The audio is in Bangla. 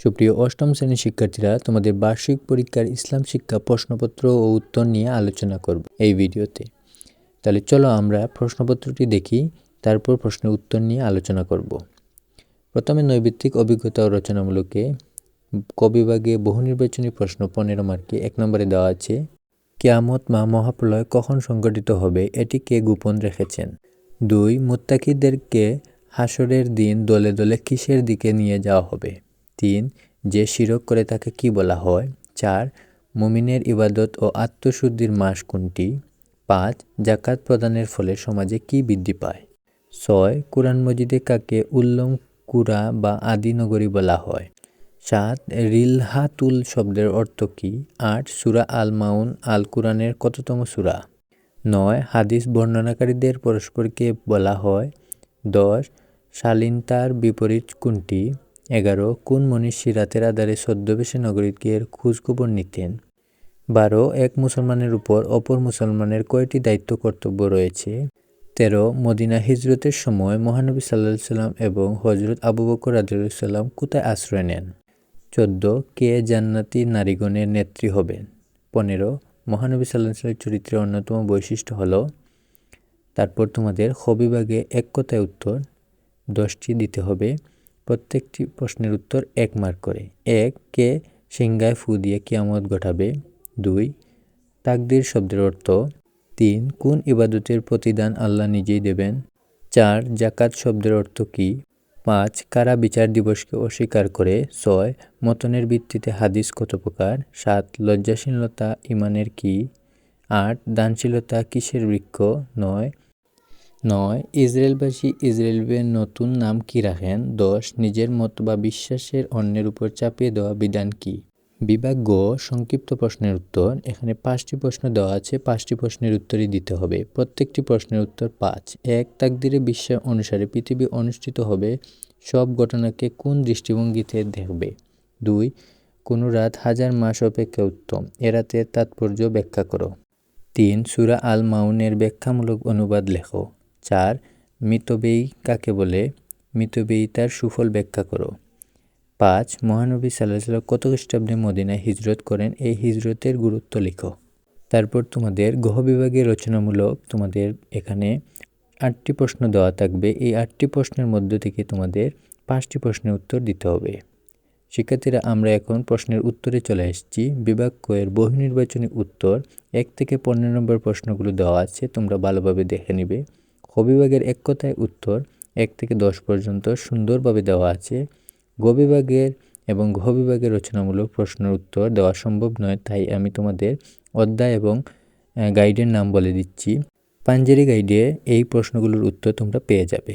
সুপ্রিয় অষ্টম শ্রেণির শিক্ষার্থীরা, তোমাদের বার্ষিক পরীক্ষার ইসলাম শিক্ষা প্রশ্নপত্র ও উত্তর নিয়ে আলোচনা করব এই ভিডিওতে। তাহলে চলো আমরা প্রশ্নপত্রটি দেখি, তারপর প্রশ্নের উত্তর নিয়ে আলোচনা করব। প্রথমে নৈবিত্তিক অভিজ্ঞতা ও রচনামূলকে কবিভাগে বহু নির্বাচনী প্রশ্ন পনেরো মার্কে এক নম্বরে দেওয়া আছে, কেয়ামত মা মহাপ্রলয় কখন সংগঠিত হবে? এটি কে গোপন রেখেছেন? দুই, মুত্তাকিদেরকে হাসরের দিন দলে দলে কিসের দিকে নিয়ে যাওয়া হবে? তিন, যে শিরক করে তাকে কি বলা হয়? চার, মুমিনের ইবাদত ও আত্মশুদ্ধির মাস কোনটি? পাঁচ জাকাত প্রদানের ফলে সমাজে কি বৃদ্ধি পায়? ছয়, কোরআন মজিদে কাকে উল্লম কুরা বা আদি নগরী বলা হয়? সাত, রিলহাতুল শব্দের অর্থ কী? আট, সুরা আল মাউন আল কুরআনের কততম সুরা? নয়, হাদিস বর্ণনাকারীদের পরস্পরকে বলা হয়? দশ, শালীনতার বিপরীত কোনটি? এগারো, কোন মনীষী রাতের আধারে ছদ্মবেশে নগরীকের খোঁজখবর নিতেন? বারো, এক মুসলমানের উপর অপর মুসলমানের কয়টি দায়িত্ব কর্তব্য রয়েছে? তেরো, মদিনা হিজরতের সময় মহানবী সাল্লাহ সাল্লাম এবং হজরত আবু বকর রাজুসাল্লাম কোথায় আশ্রয় নেন? চোদ্দ, কে জান্নাতি নারীগণের নেত্রী হবেন? পনেরো, মহানবী সাল্লাহ সাল্লামের চরিত্রের অন্যতম বৈশিষ্ট্য হল, তারপর তোমাদের হবিভাগে এক কথায় উত্তর, দশটি দিতে হবে। প্রত্যেকটি প্রশ্নের উত্তর এক মার্ক করে। এক, কে সিংগায় ফু দিয়ে কিয়ামত ঘটাবে। দুই, তাকদির শব্দের অর্থ। তিন, কোন ইবাদতের প্রতিদান আল্লাহ নিজেই দেবেন। চার জাকাত শব্দের অর্থ কী। পাঁচ, কারা বিচার দিবসকে অস্বীকার করে। ছয়, মতনের ভিত্তিতে হাদিস কত প্রকার। সাত, লজ্জাশীলতা ইমানের কি। আট, দানশীলতা কিসের বৃক্ষ। নয় নয়, ইসরায়েলবাসী ইসরায়েলের নতুন নাম কি রাখেন? দশ, নিজের মত বা বিশ্বাসের অন্যের উপর চাপিয়ে দেওয়া বিধান কি? বিভাগ গ, সংক্ষিপ্ত প্রশ্নের উত্তর। এখানে পাঁচটি প্রশ্ন দেওয়া আছে, পাঁচটি প্রশ্নের উত্তরই দিতে হবে। প্রত্যেকটি প্রশ্নের উত্তর পাঁচ। এক, তাকদিরে বিশ্বাস অনুসারে পৃথিবী অনুষ্ঠিত হবে, সব ঘটনাকে কোন দৃষ্টিভঙ্গিতে দেখবে? দুই, কোনো রাত হাজার মাস অপেক্ষা উত্তম, এ রাতের তাৎপর্য ব্যাখ্যা করো। তিন, সুরা আল মাউনের ব্যাখ্যামূলক অনুবাদ লেখো। চার মিতবেই কাকে বলে? মিতবেই তার সুফল ব্যাখ্যা করো। পাঁচ, মহানবী সাল্লাহ সাল্লাম কত খ্রিস্টাব্দে মদিনায় হিজরত করেন? এই হিজরতের গুরুত্ব লিখো। তারপর তোমাদের গ্রহ বিভাগের রচনামূলক তোমাদের এখানে আটটি প্রশ্ন দেওয়া থাকবে। এই আটটি প্রশ্নের মধ্য থেকে তোমাদের পাঁচটি প্রশ্নের উত্তর দিতে হবে। শিক্ষার্থীরা, আমরা এখন প্রশ্নের উত্তরে চলে এসেছি। বিভাগ কয়ের বহু নির্বাচনী উত্তর এক থেকে পনেরো নম্বর প্রশ্নগুলো দেওয়া আছে, তোমরা ভালোভাবে দেখে নিবে। হবিভাগের এক কথায় উত্তর, এক থেকে দশ পর্যন্ত সুন্দরভাবে দেওয়া আছে। গবিভাগের এবং ঘ বিভাগের রচনামূলক প্রশ্নের উত্তর দেওয়া সম্ভব নয়, তাই আমি তোমাদের অধ্যায় এবং গাইডের নাম বলে দিচ্ছি। পাঞ্জেরি গাইডে এই প্রশ্নগুলোর উত্তর তোমরা পেয়ে যাবে।